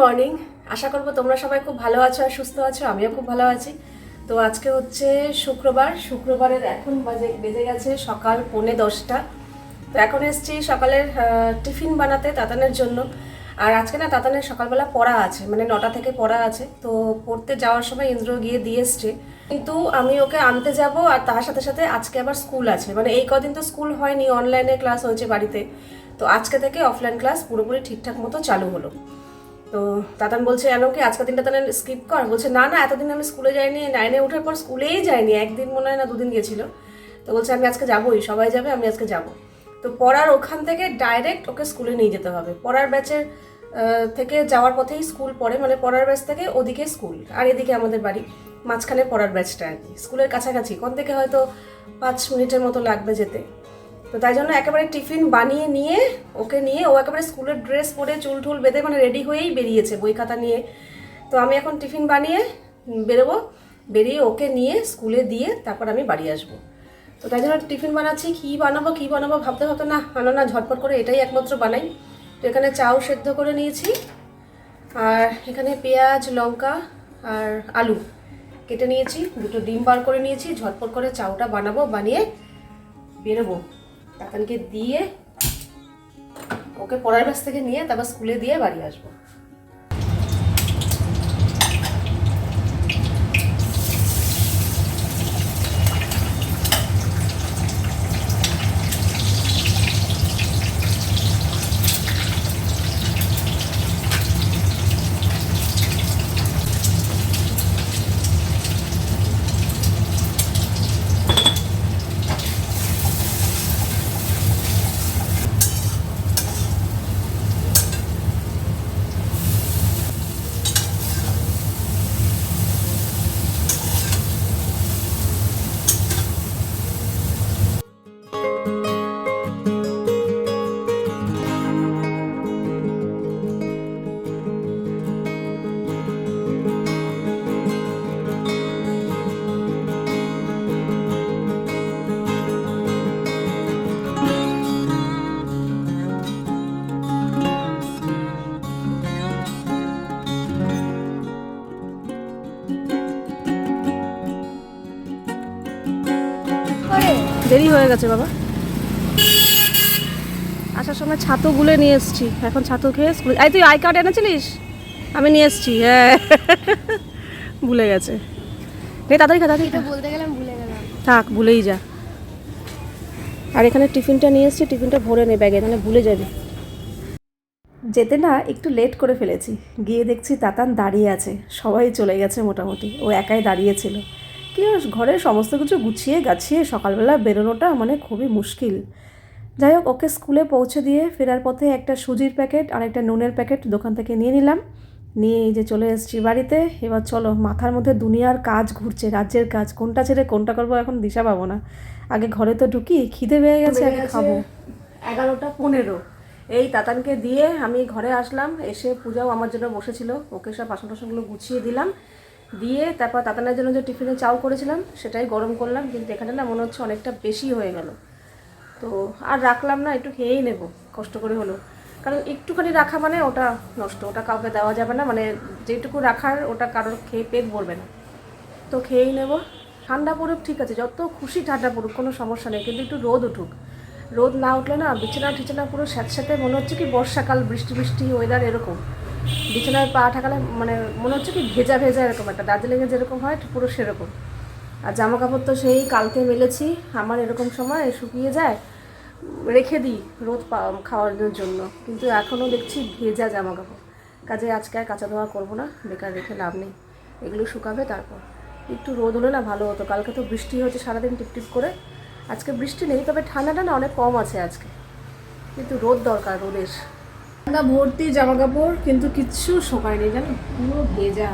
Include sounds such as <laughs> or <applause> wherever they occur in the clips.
Morning আশা করব তোমরা সবাই খুব ভালো আছো আর সুস্থ আছো, আমিও খুব ভালো আছি। তো আজকে হচ্ছে শুক্রবার, শুক্রবারের এখন বাজে, বেজে গেছে সকাল পৌনে দশটা। তো এখন এসছি সকালের টিফিন বানাতে তাতানের জন্য। আর আজকে না তাতানের সকালবেলা পড়া আছে মানে নটা থেকে পড়া আছে। তো পড়তে যাওয়ার সময় ইন্দ্র গিয়ে দিয়ে এসছে। কিন্তু আমি ওকে আনতে যাব আর তার সাথে সাথে আজকে আবার স্কুল আছে। মানে এই কদিন তো স্কুল হয়নি অনলাইনে ক্লাস হয়েছে বাড়িতে। তো আজকে থেকে অফলাইন ক্লাস পুরোপুরি ঠিকঠাক মতো চালু হলো। তো তাতান বলছে কি আজকের দিনটা তাহলে স্কিপ কর? বলছে, না না, এতদিন আমি স্কুলে যাইনি নাইনে ওঠার পর স্কুলেই যাইনি, একদিন মনে হয় না দুদিন গেছিল। তো বলছে, আমি আজকে যাবোই, সবাই যাবে, আমি আজকে যাব। তো পড়ার ওখান থেকে ডাইরেক্ট ওকে স্কুলে নিয়ে যেতে হবে। পড়ার ব্যাচের থেকে যাওয়ার পথেই স্কুল পড়ে মানে পড়ার ব্যাচ থেকে ওদিকে স্কুল, আর এদিকে আমাদের বাড়ি, মাঝখানে পড়ার ব্যাচটা আর কি। স্কুলের কাছাকাছি, কোন থেকে হয়তো পাঁচ মিনিটের মতো লাগবে যেতে। তো তাই জন্য একেবারে টিফিন বানিয়ে নিয়ে, ওকে নিয়ে, ও একেবারে স্কুলের ড্রেস পরে চুল টুল বেঁধে মানে রেডি হয়েই বেরিয়েছে বই খাতা নিয়ে। তো আমি এখন টিফিন বানিয়ে বেরোবো, বেরিয়ে ওকে নিয়ে স্কুলে দিয়ে তারপর আমি বাড়ি আসব। তো তাই জন্য টিফিন বানাচ্ছি, কী বানাবো কী বানাবো ভাবতে ভাবতে না, আনো না, ঝটপট করে এটাই একমাত্র বানাই। তো এখানে চাও সেদ্ধ করে নিয়েছি, আর এখানে পেঁয়াজ, লঙ্কা আর আলু কেটে নিয়েছি, দুটো ডিম বার করে নিয়েছি, ঝটপট করে চাউটা বানাবো, বানিয়ে বেরোবো। তাতানকে দিয়ে ওকে পড়ার ব্যাস থেকে নিয়ে তারপর স্কুলে দিয়ে বাড়ি আসব। হয়ে গেছে বাবা। আসার সময় ছাতু গুলে নিয়ে এসেছি। এখন ছাতু খেয়ে স্কুলে এই তুই আই কার্ড এনেছিলিস? আমি নিয়ে এসেছি হ্যাঁ। ভুলে গেছে। নে তাড়াতাড়ি খা তাড়াতাড়ি বলতে গেলাম ভুলে গেলাম। থাক ভুলেই যা। আর এখানে টিফিনটা নিয়ে এসেছি টিফিনটা ভরে নে ব্যাগে এখানে ভুলে যাবি। যেতে না একটু লেট করে ফেলেছি। গিয়ে দেখছি তাতান দাঁড়িয়ে আছে। সবাই চলে গেছে মোটামুটি। ও একাই দাঁড়িয়েছিল কি ঘরের সমস্ত কিছু গুছিয়ে গাছিয়ে সকালবেলা বেরোনোটা মানে খুবই মুশকিল। যাই হোক ওকে স্কুলে পৌঁছে দিয়ে ফেরার পথে একটা সুজির প্যাকেট আর একটা নুনের প্যাকেট দোকান থেকে নিয়ে নিলাম। নিয়ে এই যে চলে এসেছি বাড়িতে। এবার চলো মাথার মধ্যে দুনিয়ার কাজ ঘুরছে রাজ্যের কাজ। কোনটা ছেড়ে কোনটা করব এখন দিশা পাবো না। আগে ঘরে তো ঢুকি খিদে পেয়ে গেছে আগে খাব। এগারোটা পনেরো। এই তাতানকে দিয়ে আমি ঘরে আসলাম এসে পূজাও আমার জন্য বসেছিল। ওকে সব বাসন টাসনগুলো গুছিয়ে দিলাম। দিয়ে তারপর তাতানের জন্য যে টিফিনে চাউ করেছিলাম, সেটাই গরম করলাম, কিন্তু এখানে না মনে হচ্ছে অনেকটা বেশি হয়ে গেল। তো আর রাখলাম না, একটু খেয়েই নেব, কষ্ট করে হলো। কারণ একটুখানি রাখা মানে ওটা নষ্ট, ওটা কাউকে দেওয়া যাবে না মানে যেটুকু রাখার ওটা কারোর খেয়ে পেট ভরবে না। তো খেয়েই নেব। ঠান্ডা পড়ুক ঠিক আছে, যত খুশি ঠান্ডা পড়ুক, কোনো সমস্যা নেই, কিন্তু একটু রোদ উঠুক। রোদ না উঠলে না বিছানা টিছানা পুরো স্যাঁতস্যাঁতে মনে হচ্ছে কি বর্ষাকাল বৃষ্টি বৃষ্টি ওয়েদার এরকম। বিছানায় পা ঠাকালে মানে মনে হচ্ছে কি ভেজা ভেজা এরকম একটা, দার্জিলিংয়ে যেরকম হয় পুরো সেরকম। আর জামা কাপড় তো সেই কালকে মেলেছি, আমার এরকম সময় শুকিয়ে যায়, রেখে দিই রোদ খাওয়ানোর জন্য। কিন্তু এখনও দেখছি ভেজা জামা কাপড় কাজে আজকে আর কাঁচা ধোয়া করব না, বেকার রেখে লাভ নেই। এগুলো শুকাবে তারপর। একটু রোদ হলে না ভালো হতো, কালকে তো বৃষ্টি হয়েছে সারাদিন টিপটিপ করে। আজকে বৃষ্টি নেই, তবে ঠান্ডাটা না অনেক কম আছে আজকে। কিন্তু রোদ দরকার, রোদের। ঠান্ডা ভর্তি জামা কাপড়, কিন্তু কিচ্ছু শোকায়নি জানো? পুরো ভেজা।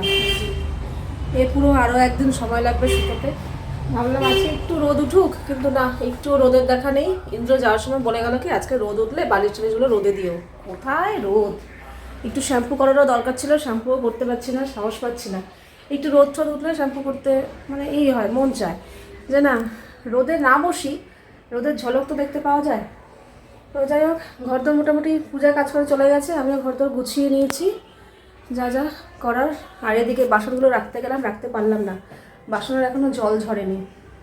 এ পুরো আরও একদিন সময় লাগবে শুকোতে। ভাবলাম আজকে একটু রোদ উঠুক, কিন্তু না, একটু রোদের দেখা নেই। ইন্দ্র যাওয়ার সময় বলে গেল কি, আজকে রোদ উঠলে বালিশ টালিশগুলো রোদে দিও। কোথায় রোদ? একটু শ্যাম্পু করারও দরকার ছিল, শ্যাম্পুও করতে পারছি না, সাহস পাচ্ছি না। একটু রোদ টোদ উঠলে শ্যাম্পু করতে মানে এই হয়, মন চায়। যে না, রোদে না বসি, রোদের ঝলক তো দেখতে পাওয়া যায়। তো যাই হোক, ঘরদোর মোটামুটি পূজার কাজ করে চলে গেছে, আমিও ঘরদোর গুছিয়ে নিয়েছি। যা যা করার, আর এদিকে বাসনগুলো রাখতে গেলাম, রাখতে পারলাম না। বাসনের এখনও জল ঝরেনি।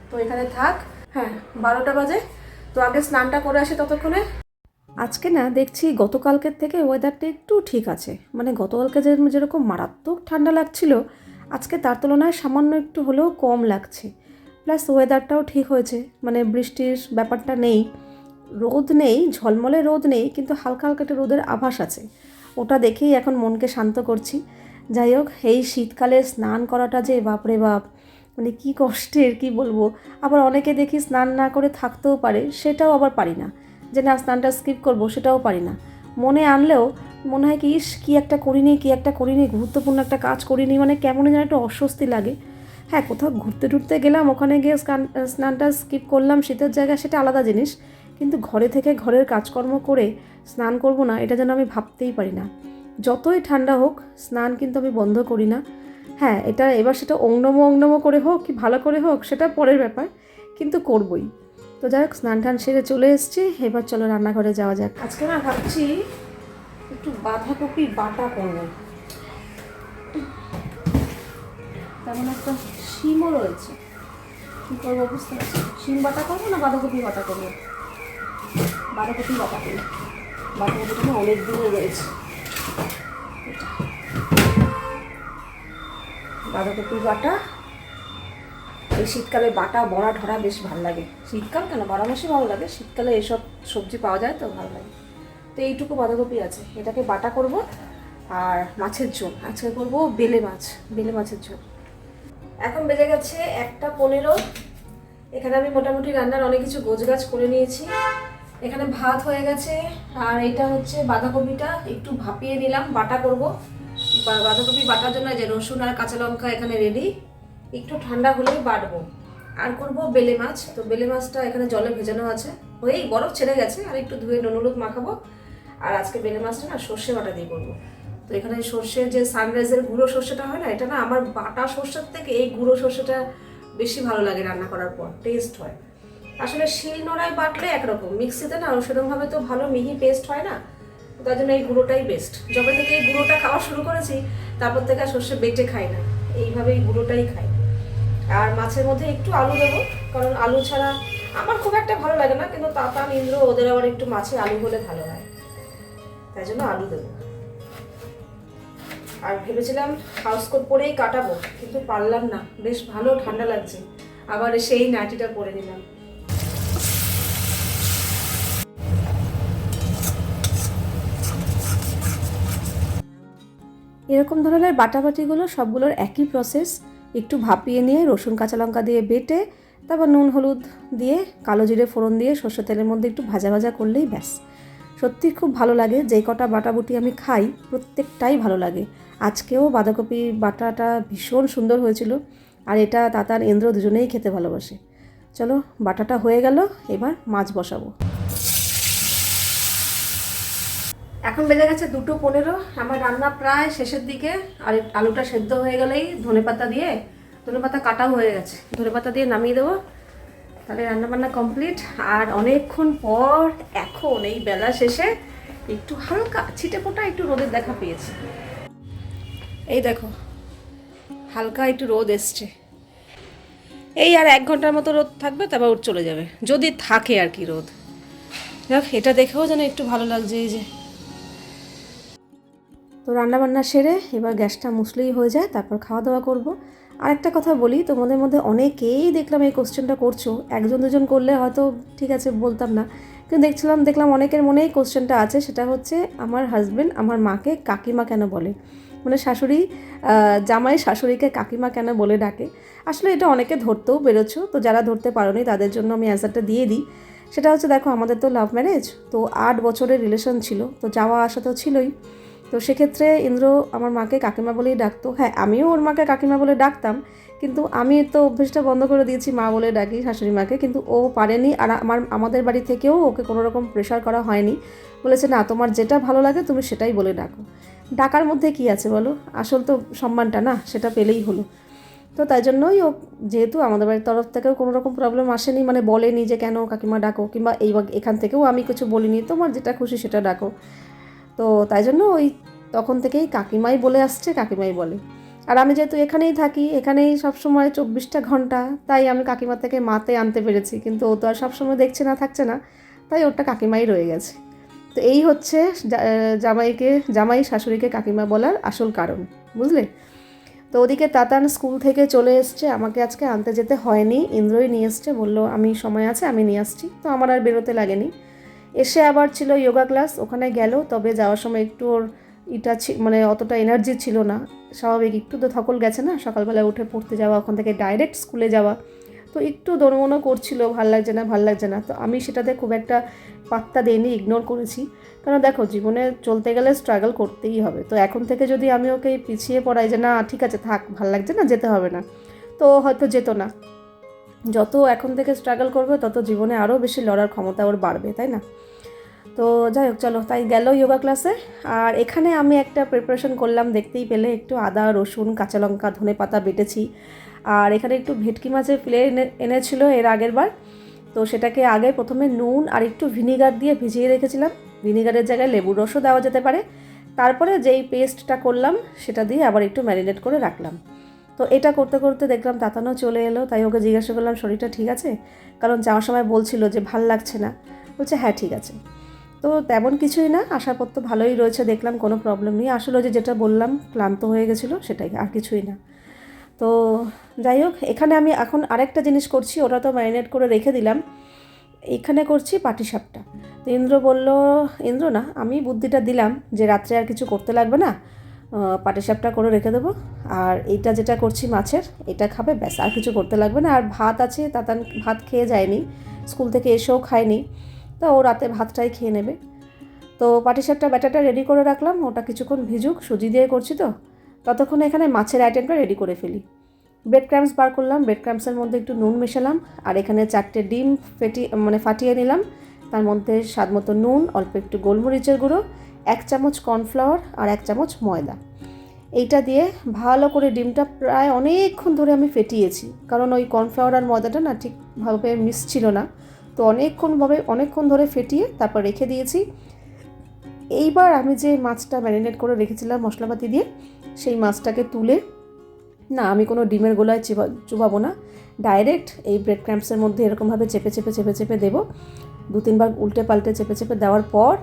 তো এখানে থাক হ্যাঁ বারোটা বাজে। তো আগে স্নানটা করে আসি ততক্ষণে। আজকে না দেখছি গতকালকের থেকে ওয়েদারটা একটু ঠিক আছে। মানে গতকালকে যে যেরকম মারাত্মক ঠান্ডা লাগছিল, আজকে তার তুলনায় সামান্য একটু হলেও কম লাগছে। প্লাস ওয়েদারটাও ঠিক হয়েছে মানে বৃষ্টির ব্যাপারটা নেই। রোদ নেই, ঝলমলে রোদ নেই, কিন্তু হালকা হালকা একটা রোদের আভাস আছে। ওটা দেখেই এখন মনকে শান্ত করছি। যাই হোক, এই শীতকালে স্নান করাটা যে বাপরে বাপ মানে কি কষ্টের, কি বলব? আবার অনেকে দেখি স্নান না করে থাকতেও পারে, সেটাও আবার পারি না। যে না, স্নানটা স্কিপ করব, সেটাও পারি না। মনে আনলেও মনে হয় কি, ইস, কী একটা করিনি, কী একটা করিনি, গুরুত্বপূর্ণ একটা কাজ করিনি মানে কেমন যেন একটা অস্বস্তি লাগে। হ্যাঁ কোথাও ঘুরতে টুরতে গেলাম, ওখানে গিয়ে স্নান স্নানটা স্কিপ করলাম, শীতের জায়গা সেটা আলাদা জিনিস। কিন্তু ঘরে থেকে ঘরের কাজকর্ম করে স্নান করব না, এটা যেন আমি ভাবতেই পারি না। যতই ঠান্ডা হোক, স্নান কিন্তু আমি বন্ধ করি না। হ্যাঁ এটা এবার সেটা অংনম অংনম করে হোক কি ভালো করে হোক, সেটা পরের ব্যাপার, কিন্তু করবই। তো যাই হোক, স্নান টান সেরে চলে এসেছি, এবার চলো রান্নাঘরে যাওয়া যাক। আজকে না ভাবছি একটু বাঁধাকপি বাটা করব। তেমন একটা শিমও রয়েছে। কী করব বুঝতে পারছি শিম বাটা করব না বাঁধাকপি বাটা করব? বাঁধাকপি বাটা করি বাঁধাকপিটা অনেক দূরে রয়েছে এটা। বাঁধাকপি বাটা। এই শীতকালে বাটা, বড়া ঢরা বেশ ভালো লাগে। শীতকাল কেন? বারো মাসে ভালো লাগে। শীতকালে এসব সবজি পাওয়া যায় তো, ভালো লাগে। তো এইটুকু বাঁধাকপি আছে। এটাকে বাটা করব আর মাছের ঝোল। আজকে করব বেলে মাছ, বেলে মাছের ঝোল। এখন বেজে গেছে একটা পনেরো। এখানে আমি মোটামুটি রান্নার অনেক কিছু গোছগাছ করে নিয়েছি। এখানে ভাত হয়ে গেছে, আর এটা হচ্ছে বাঁধাকপিটা। একটু ভাপিয়ে নিলাম, বাটা করব। বাঁধাকপি বাটার জন্য যে রসুন আর কাঁচা লঙ্কা এখানে রেডি একটু ঠান্ডা হলেই বাটবো। আর করব বেলে মাছ। তো বেলে মাছটা এখানে জলে ভেজানো আছে। হয়েই বরফ ছেড়ে গেছে, আর একটু ধুয়ে নুন, হলুদ মাখাবো। আর আজকে বেলে মাছটা না সর্ষে বাটা দিয়ে করব। তো এখানে সর্ষের যে সানরাইজের গুঁড়ো সর্ষেটা হয় না, এটা না আমার বাটা সর্ষের থেকে এই গুঁড়ো সর্ষেটা বেশি ভালো লাগে রান্না করার পর টেস্ট হয়। আসলে শিল নোড়ায় বাটলে একরকম। মিক্সিতে না, সেরকমভাবে তো ভালো মিহি পেস্ট হয় না। তার জন্য এই গুঁড়োটাই বেস্ট যবে থেকে এই গুঁড়োটা খাওয়া শুরু করেছি, তারপর থেকে আর সর্ষে বেটে খাই না। এইভাবে এই গুঁড়োটাই খাই। আর মাছের মধ্যে একটু আলু দেবো, কারণ আলু ছাড়া আমার খুব একটা ভালো লাগে না, কিন্তু তাতান ইন্দ্র ওদের আবার একটু মাছে আলু হলে ভালো হয়। তাই জন্য আলু দেবো। আর ভেবেছিলাম হাউস কোট পরেই কাটাবো, কিন্তু পারলাম না। বেশ ভালো ঠান্ডা লাগছে। আবার সেই নাইটিটা পরে নিলাম। এরকম ধরনের বাটাবাটিগুলো সবগুলোর একই প্রসেস একটু ভাপিয়ে নিয়ে রসুন কাঁচা লঙ্কা দিয়ে বেটে, তারপর নুন, হলুদ দিয়ে, কালো জিরে, ফোড়ন দিয়ে সর্ষে তেলের মধ্যে একটু ভাজা ভাজা করলেই ব্যাস। সত্যি খুব ভালো লাগে যেই কটা বাটাবুটি আমি খাই, প্রত্যেকটাই ভালো লাগে। আজকেও বাঁধাকপি বাটাটা ভীষণ সুন্দর হয়েছিল, আর এটা, তাতার, ইন্দ্র দুজনেই খেতে ভালোবাসে। চলো, বাটাটা হয়ে গেল, এবার মাছ বসাবো। এখন বেজে গেছে দুটো পনেরো। আমার রান্না প্রায় শেষের দিকে, আর আলুটা সেদ্ধ হয়ে গেলেই ধনেপাতা দিয়ে ধনেপাতা কাটাও হয়ে গেছে। ধনেপাতা দিয়ে নামিয়ে দেবো। তাহলে রান্নাবান্না কমপ্লিট। আর অনেকক্ষণ পর, এখন এই বেলা শেষে একটু হালকা ছিটে ফোটা একটু রোদের দেখা পেয়েছি। এই দেখো, হালকা একটু রোদ এসছে। এই আর এক ঘণ্টার মতো রোদ থাকবে, তারপর চলে যাবে। যদি থাকে আর কি রোদ। দেখ এটা দেখেও যেন একটু ভালো লাগছে, এই যে। তো রান্নাবান্না সেরে এবার গ্যাসটা মুসলেই হয়ে যায়, তারপর খাওয়া দাওয়া করব। আর একটা কথা বলি তোমাদের মধ্যে অনেকেই দেখলাম এই কোশ্চেনটা করছ, একজন দুজন করলে হয়তো ঠিক আছে বলতাম না, কিন্তু দেখছিলাম, দেখলাম অনেকের মনেই কোশ্চেনটা আছে, সেটা হচ্ছে আমার হাজব্যান্ড আমার মাকে কাকিমা কেন বলে? মানে শাশুড়ি জামাই শাশুড়িকে কাকিমা কেন বলে ডাকে? আসলে এটা অনেকে ধরতেও বেরোছো তো যারা ধরতে পারোনি তাদের জন্য আমি অ্যান্সারটা দিয়ে দিই। সেটা হচ্ছে দেখো, আমাদের তো লাভ ম্যারেজ তো আট বছরের রিলেশন ছিল, তো যাওয়া আসা তো ছিলই। তো সেক্ষেত্রে ইন্দ্র আমার মাকে কাকিমা বলেই ডাকতো। হ্যাঁ আমিও ওর মাকে কাকিমা বলে ডাকতাম, কিন্তু আমি তো অভ্যেসটা বন্ধ করে দিয়েছি মা বলে ডাকি শাশুড়ি মাকে, কিন্তু ও পারেনি আর আমার, আমাদের বাড়ি থেকেও ওকে কোনো রকম প্রেশার করা হয়নি। বলেছে, না, তোমার যেটা ভালো লাগে তুমি সেটাই বলে ডাকো। ডাকার মধ্যে কি আছে বলো? আসল তো সম্মানটা না, সেটা পেলেই হলো। তো তাই জন্যই ও, যেহেতু আমাদের বাড়ির তরফ থেকেও কোনো রকম প্রবলেম আসেনি মানে বলেনি যে কেন কাকিমা ডাকো, কিংবা এই এখান থেকেও আমি কিছু বলিনি, তোমার যেটা খুশি সেটা ডাকো। তো তাই জন্য ওই তখন থেকেই কাকিমাই বলে আসছে, কাকিমাই বলে। আর আমি যেহেতু এখানেই থাকি, এখানেই সবসময় চব্বিশটা ঘণ্টা, তাই আমি কাকিমা থেকে মাতে আনতে পেরেছি। কিন্তু ও তো আর সবসময় দেখছে না, থাকছে না, তাই ওটা কাকিমাই রয়ে গেছে। তো এই হচ্ছে জামাইকে, জামাই শাশুড়িকে কাকিমা বলার আসল কারণ, বুঝলে? তো ওদিকে তাতান স্কুল থেকে চলে এসছে, আমাকে আজকে আনতে যেতে হয়নি। ইন্দ্রই নিয়ে এসছে, বলল, আমি সময় আছে, আমি নিয়ে আসছি। তো আমার আর বেরোতে লাগেনি। এসে আবার ছিল যোগা ক্লাস ওখানে গেল, তবে যাওয়ার সময় একটু ওর ছি- মানে অতটা এনার্জি ছিল না। স্বাভাবিক, একটু তো থকল গেছে না, সকালবেলা উঠে পড়তে যাওয়া, ওখান থেকে ডাইরেক্ট স্কুলে যাওয়া। তো একটু দরমনও করছিল, ভালো লাগছে না, ভালো লাগছে না। তো আমি সেটাতে খুব একটা পাত্তা দিইনি ইগনোর করেছি। কারণ দেখো, জীবনে চলতে গেলে স্ট্রাগল করতেই হবে। তো এখন থেকে যদি আমি ওকে পিছিয়ে পড়াই যে, না, ঠিক আছে, থাক, ভালো লাগছে না, যেতে হবে না। তো হয়তো যেত না। যত এখন থেকে স্ট্রাগল করবে, তত জীবনে আরও বেশি লড়ার ক্ষমতা ওর বাড়বে, তাই না? তো যাই হোক, চলো, তাই গেল যোগা ক্লাসে আর এখানে আমি একটা প্রিপারেশন করলাম, দেখতেই পেলে, একটু আদা, রসুন, কাঁচা লঙ্কা, ধনে পাতা বেটেছি। আর এখানে একটু ভেটকি মাছের ফিলে এনে, এনেছিল এর আগের বার। তো সেটাকে আগে প্রথমে নুন আর একটু ভিনিগার দিয়ে ভিজিয়ে রেখেছিলাম। ভিনিগারের জায়গায় লেবুর রসও দেওয়া যেতে পারে। তারপরে যেই পেস্টটা করলাম, সেটা দিয়ে আবার একটু ম্যারিনেট করে রাখলাম। তো এটা করতে করতে দেখলাম তাতানো চলে এলো, তাই ওকে জিজ্ঞাসা করলাম, শরীরটা ঠিক আছে? কারণ যাওয়ার সময় বলছিল যে, ভালো লাগছে না। বলছে হ্যাঁ ঠিক আছে। তো তেমন কিছুই না তো ভালোই রয়েছে, দেখলাম কোনো প্রবলেম নেই। আসলে যে যেটা বললাম, ক্লান্ত হয়ে গেছিল, সেটাই আর কিছুই না। তো যাই হোক, এখানে আমি এখন আরেকটা জিনিস করছি, ওটা তো ম্যারিনেট করে রেখে দিলাম। এখানে করছি পাটিসাপটা। তো ইন্দ্র বলল, ইন্দ্র না, আমি বুদ্ধিটা দিলাম যে, রাত্রে আর কিছু করতে লাগবে না পাটিসাপটা করে রেখে দেবো। আর এইটা যেটা করছি মাছের, এটা খাবে, ব্যাস, আর কিছু করতে লাগবে না। আর ভাত আছে, তাতান ভাত খেয়ে যায়নি, স্কুল থেকে এসেও খায়নি। তো ও রাতে ভাতটাই খেয়ে নেবে। তো পাটিসাপটা ব্যাটারটা রেডি করে রাখলাম, ওটা কিছুক্ষণ ভিজুক, সুজি দিয়ে করছি তো। ততক্ষণ এখানে মাছের আইটেমটা রেডি করে ফেলি। ব্রেড ক্রামস বার করলাম ব্রেড ক্রামসের মধ্যে একটু নুন মেশালাম, আর এখানে চারটে ডিম ফেটি মানে ফাটিয়ে নিলাম। তার মধ্যে স্বাদ মতো নুন, অল্প একটু গোলমরিচের গুঁড়ো, এক চামচ কর্নফ্লাওয়ার আর এক চামচ ময়দা। এইটা দিয়ে ভালো করে ডিমটা প্রায় অনেকক্ষণ ধরে আমি ফেটিয়েছি। কারণ ওই কর্নফ্লাওয়ার আর ময়দাটা না ঠিকভাবে মিশছিল না। তো অনেকক্ষণভাবে অনেকক্ষণ ধরে ফেটিয়ে তারপর রেখে দিয়েছি। এইবার আমি যে মাছটা ম্যারিনেট করে রেখেছিলাম মশলাপাতি দিয়ে, সেই মাছটাকে তুলে, না আমি কোনো ডিমের গোলায় চিবা, চুবাবো না। ডাইরেক্ট এই ব্রেড ক্র্যাম্পসের মধ্যে এরকমভাবে চেপে চেপে চেপে চেপে দেবো। দু তিনবার উল্টে পাল্টে চেপে চেপে দেওয়ার পর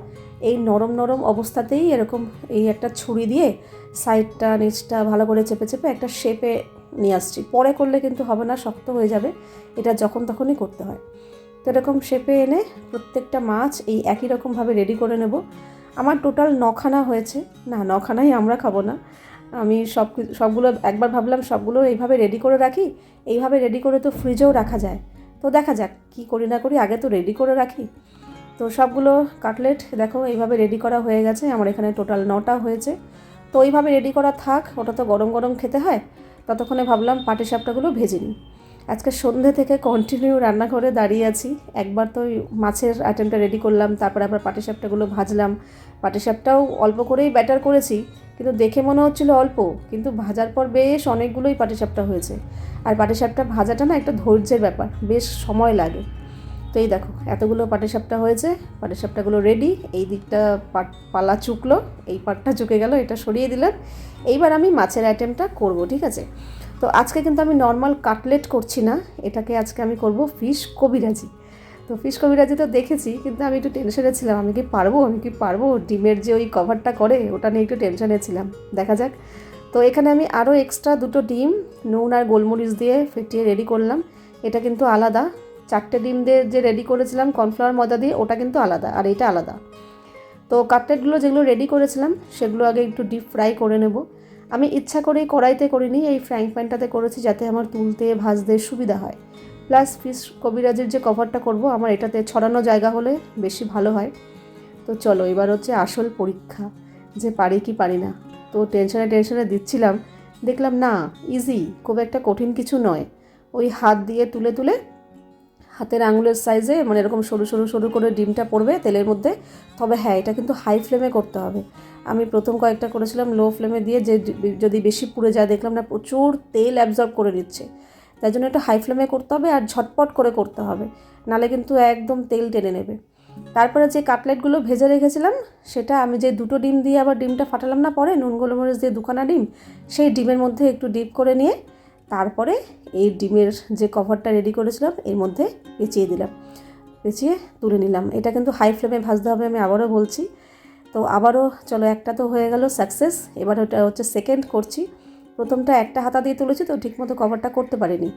এই নরম নরম অবস্থাতেই এরকম এই একটা ছুরি দিয়ে সাইডটা, নিচটা ভালো করে চেপে চেপে একটা শেপে নিয়ে আসছি। পরে করলে কিন্তু হবে না, শক্ত হয়ে যাবে। এটা যখন তখনই করতে হয়। তো এরকম শেপে এনে প্রত্যেকটা মাছ এই একই রকমভাবে রেডি করে নেব। আমার টোটাল নখানা হয়েছে। না, নখানাই আমরা খাব না। আমি সব সবগুলো, একবার ভাবলাম সবগুলো এইভাবে রেডি করে রাখি। এইভাবে রেডি করে তো ফ্রিজেও রাখা যায়। তো দেখা যাক, কী করি না করি, আগে তো রেডি করে রাখি। তো সবগুলো কাটলেট দেখো, এইভাবে রেডি করা হয়ে গেছে, আমার এখানে টোটাল নটা হয়েছে। তো এইভাবে রেডি করা থাক, ওটা তো গরম গরম খেতে হয়। ততক্ষণে ভাবলাম পাটিসাপটাগুলো ভেজে নিই। আজকে সন্ধে থেকে কন্টিনিউ রান্নাঘরে দাঁড়িয়ে আছি। একবার তো মাছের আইটেমটা রেডি করলাম, তারপরে আবার পাটি সাপটাগুলো ভাজলাম। পাটি সাপটাও অল্প করেই ব্যাটার করেছি কিন্তু দেখে মনে হচ্ছিল অল্প, কিন্তু ভাজার পর বেশ অনেকগুলোই পাটিসাপটা হয়েছে। আর পাটিসাপটা ভাজাটা না একটা ধৈর্যের ব্যাপার, বেশ সময় লাগে। তো এই দেখো, এতগুলো পাটিসাপটা হয়েছে, পাটিসাপটাগুলো রেডি এই দিকটা পাট, পালা চুকলো, এই পাটটা চুকে গেল, এটা সরিয়ে দিলাম। এইবার আমি মাছের আইটেমটা করব, ঠিক আছে? তো আজকে কিন্তু আমি নর্মাল কাটলেট করছি না, এটাকে আজকে আমি করব ফিশ কবিরাজি। তো ফিশ কবিরাজি তো দেখেছি, কিন্তু আমি একটু টেনশনে ছিলাম। আমি কি পারব? আমি কি পারব? ডিমের যে ওই কভারটা করে, ওটা নিয়ে একটু টেনশনে ছিলাম। দেখা যাক। তো এখানে আমি আরও এক্সট্রা দুটো ডিম, নুন আর গোলমরিচ দিয়ে ফেটিয়ে রেডি করলাম। এটা কিন্তু আলাদা। চারটে ডিম দিয়ে যে রেডি করেছিলাম কর্নফ্লাওয়ার ময়দা দিয়ে, ওটা কিন্তু আলাদা, আর এটা আলাদা। তো কাটলেটগুলো যেগুলো রেডি করেছিলাম, সেগুলো আগে একটু ডিপ ফ্রাই করে নেব। আমি ইচ্ছা করেই কড়াইতে করিনি, এই ফ্রাইং প্যানটাতে করেছি যাতে আমার তুলতে, ভাজতে সুবিধা হয়। প্লাস ফিস কবিরাজের যে কভারটা করব, আমার এটাতে ছড়ানো জায়গা হলে বেশি ভালো হয়। তো চলো, এবার হচ্ছে আসল পরীক্ষা, যে পারি কি পারি না। তো টেনশনে টেনশনে দিচ্ছিলাম, দেখলাম না ইজি খুব একটা কঠিন কিছু নয়। ওই হাত দিয়ে তুলে তুলে হাতের আঙুলের সাইজে মানে এরকম সরু সরু সরু করে ডিমটা পড়বে তেলের মধ্যে, তবে হ্যাঁ এটা কিন্তু হাই ফ্লেমে করতে হবে। আমি প্রথম কয়েকটা করেছিলাম লো ফ্লেমে দিয়ে যে যদি বেশি পুড়ে যায়, দেখলাম না, প্রচুর তেল অ্যাবজর্ব করে নিচ্ছে। তাই জন্য একটু হাই ফ্লেমে করতে হবে আর ঝটপট করে করতে হবে। নালে কিন্তু একদম তেল টেনে নেবে। তারপরে যে কাটলেটগুলো ভেজে রেখেছিলাম, সেটা আমি যে দুটো ডিম দিয়ে আবার ডিমটা ফাটালাম না পরে, নুন, গোলমরিচ দিয়ে দুখানা ডিম, সেই ডিমের মধ্যে একটু ডিপ করে নিয়ে তারপরে এই ডিমের যে কভারটা রেডি করেছিলাম, এর মধ্যে পেঁচিয়ে দিলাম। পেঁচিয়ে তুলে নিলাম। এটা কিন্তু হাই ফ্লেমে ভাজতে হবে আমি আবারও বলছি। তো আবারও, চলো একটা তো হয়ে গেল সাকসেস এবার ওটা হচ্ছে সেকেন্ড করছি। প্রথমটা একটা হাতা দিয়ে তুলেছি তো ঠিকমতো কভারটা করতে পারিনি।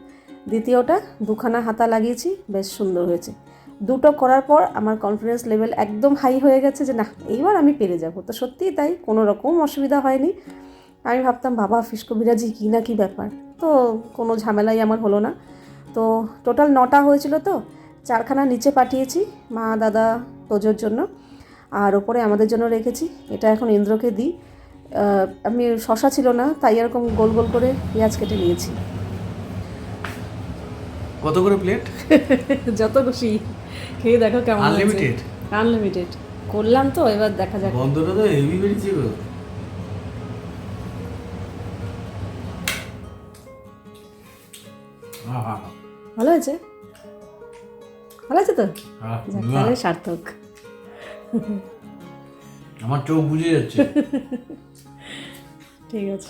দ্বিতীয়টা দুখানা হাতা লাগিয়েছি, বেশ সুন্দর হয়েছে। দুটো করার পর আমার কনফিডেন্স লেভেল একদম হাই হয়ে গেছে যে না, এইবার আমি পেরে যাব। তো সত্যিই তাই, কোনো রকম অসুবিধা হয়নি। আমি ভাবতাম, বাবা, ফিসকো বিরাজি কী না কী ব্যাপার? তো কোনো ঝামেলাই আমার হলো না। তো টোটাল নটা হয়েছিল তো, চারখানা নিচে পাঠিয়েছি মা, দাদা, তোজোর জন্য। আর ওপরে আমাদের জন্য রেখেছি। এটা এখন ইন্দ্রকে দিই। আমি শশা ছিল না তাই এরকম গোল গোল করে পেঁয়াজ কেটে নিয়েছি। কত করে প্লেট? <laughs> যত খুশি। খেয়ে দেখো কেমন আনলিমিটেড আনলিমিটেড করলাম তো এবার দেখা যাক। বন্ধটা তো হেভি বেরিয়েছে ভালো হয়েছে? ভালো আছে তো? সার্থক। আমার চোখ বুঝে যাচ্ছে। <laughs> ঠিক আছে।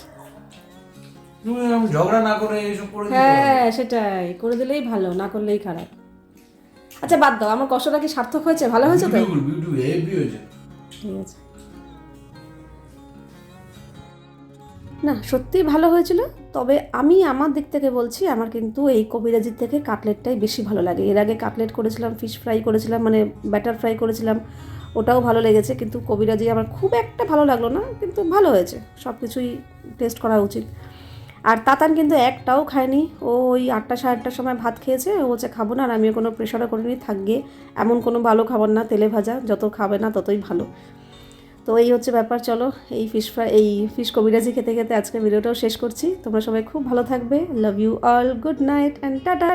ঝগড়া না করে এইসব করে হ্যাঁ সেটাই। করে দিলেই ভালো না করলেই খারাপ। আচ্ছা বাদ দাও আমার কষ্টটা কি সার্থক হয়েছে? ভালো হয়েছে তো? বিউটিফুল বিউটিফুল হেভি হয়েছে। ঠিক আছে। না সত্যিই ভালো হয়েছিল তবে আমি আমার দিক থেকে বলছি আমার কিন্তু এই কবিরাজির থেকে কাটলেটটাই বেশি ভালো লাগে। এর আগে কাটলেট করেছিলাম ফিশ ফ্রাই করেছিলাম মানে ব্যাটার ফ্রাই করেছিলাম। ওটাও ভালো লেগেছে, কিন্তু কবিরাজি আমার খুব একটা ভালো লাগল না, কিন্তু ভালো হয়েছে সব কিছুই টেস্ট করা উচিত। আর তাতান কিন্তু একটাও খায়নি, ও ওই আটটা সাড়ে আটটার সময় ভাত খেয়েছে, ও হচ্ছে খাব না আর আমিও কোনো প্রেশারও করিনি থাকবে এমন কোনো ভালো খাবার না, তেলে ভাজা, যত খাবে না ততই ভালো। তো এই হচ্ছে ব্যাপার, চলো, এই ফিশ ফ্রাই এই ফিশ কবিরাজি খেতে খেতে আজকে ভিডিওটাও শেষ করছি। তোমরা সবাই খুব ভালো থাকবে love you all good night and tata